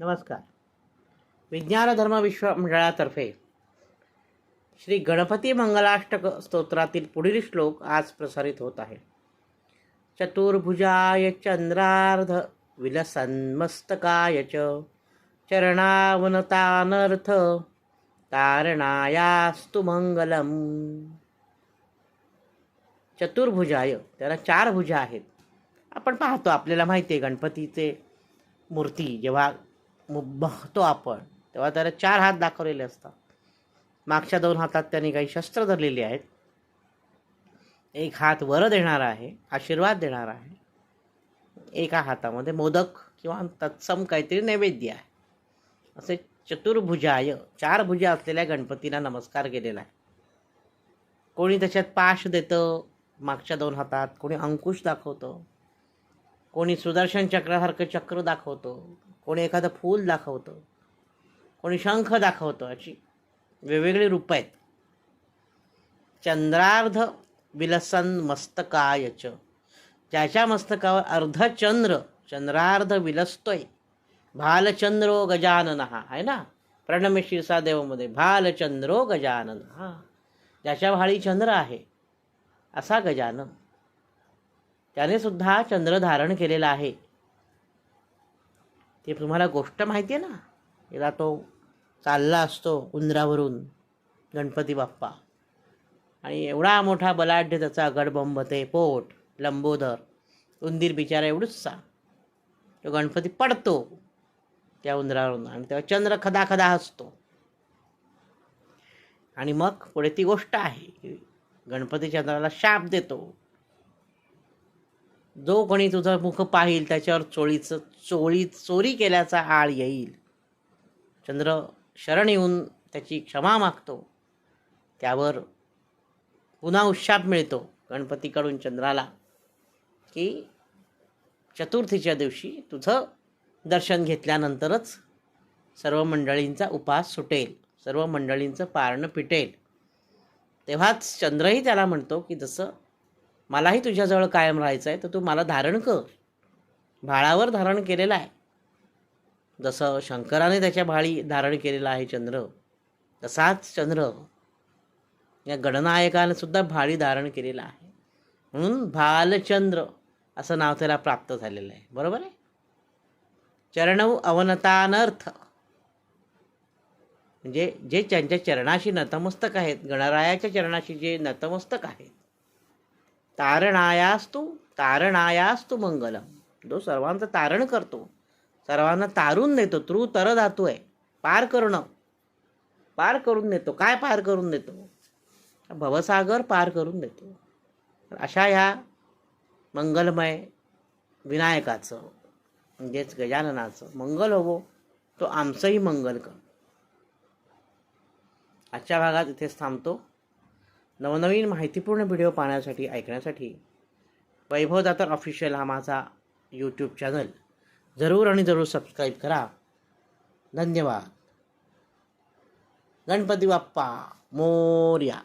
नमस्कार. विज्ञान धर्म विश्व मंडळातर्फे श्री गणपती मंगलाष्टक स्तोत्रातील पुढील श्लोक आज प्रसारित होत आहे. चतुर्भुजाय चंद्रार्ध विलसन्मस्तकाय च चरणावनतानर्थ तारणायास्तु मंगलम. चतुर्भुजाय त्याला चार भुजा आहेत. आपण पाहतो आपल्याला माहिती आहे गणपतीचे मूर्ती जेव्हा बघतो आपण. तेव्हा त्याला चार हात दाखवलेले असतात. मागच्या दोन हातात त्यांनी काही शस्त्र धरलेली आहेत. एक हात वर देणारा आहे आशीर्वाद देणारा आहे. एका हातामध्ये मोदक किंवा तत्सम काहीतरी नैवेद्य आहे. असे चतुर्भुजाय चार भुजा असलेल्या गणपतीला नमस्कार केलेला आहे. कोणी त्याच्यात पाश देतं मागच्या दोन हातात कोणी अंकुश दाखवतं. कोणी सुदर्शन चक्रासारखं चक्र दाखवतो. कोणी एखादं फूल दाखवतं कोणी शंख दाखवतं अशी वेगवेगळी रूपं आहेत. चंद्रार्ध विलसन मस्तकायच ज्याच्या मस्तकावर अर्धचंद्र चंद्रार्ध विलसतोय भालचंद्रो गजानन आहे ना? प्रणमे शिरसादेवमध्ये भालचंद्रो गजानन. हा ज्याच्या भाळी चंद्र आहे असा गजानन. त्याने सुद्धा चंद्र धारण केलेला आहे. ते तुम्हाला गोष्ट माहिती आहे ना? एकदा तो चालला असतो उंदरावरून गणपती बाप्पा. आणि एवढा मोठा बलाढ्य त्याचा गडबंब ते पोट लंबोदर उंदीर बिचारा एवढूचसा तो गणपती पडतो त्या उंदरावरून आणि तेव्हा चंद्र खदा खदा हसतो. आणि मग पुढे ती गोष्ट आहे की गणपती चंद्राला शाप देतो. जो कोणी तुझं मुख पाहिल त्याच्यावर चोळीचं चोळी चोरी केल्याचा आळ येईल. चंद्र शरण येऊन त्याची क्षमा मागतो. त्यावर पुन्हा उशाप मिळतो गणपतीकडून चंद्राला की चतुर्थीच्या दिवशी तुझं दर्शन घेतल्यानंतरच सर्व मंडळींचा उपास सुटेल सर्व मंडळींचं पारणं पिटेल. तेव्हाच चंद्रही त्याला म्हणतो की जसं मलाही तुझ्याजवळ कायम राहायचं आहे तर तू मला धारण कर. भाळावर धारण केलेलं आहे. जसं शंकराने त्याच्या भाळी धारण केलेला आहे चंद्र तसाच चंद्र या गणनायकाने सुद्धा भाळी धारण केलेला आहे. म्हणून भालचंद्र असं नाव त्याला प्राप्त झालेलं आहे. बरोबर आहे? चरणौ अवनतानर्थ. म्हणजे जे त्यांच्या चरणाशी नतमस्तक आहेत गणरायाच्या चरणाशी जे नतमस्तक आहेत तारणायास्तू तारणायास्तू मंगलम. जो सर्वांचं तारण करतो सर्वांना तारून नेतो तृ तर धातू आहे. पार करणं. पार करून नेतो काय पार करून देतो? भवसागर पार करून देतो. अशा ह्या मंगलमय विनायकाचं म्हणजेच गजाननाचं मंगल हवो तो आमचंही मंगल कर. आजच्या भागात इथेच थांबतो. नवनवीन माहितीपूर्ण व्हिडिओ पाहण्यासाठी ऐकण्यासाठी वैभव दातर ऑफिशियल हा माझा यूट्यूब चॅनल जरूर आणि जरूर सबस्क्राईब करा. धन्यवाद. गणपती बाप्पा मोर्या.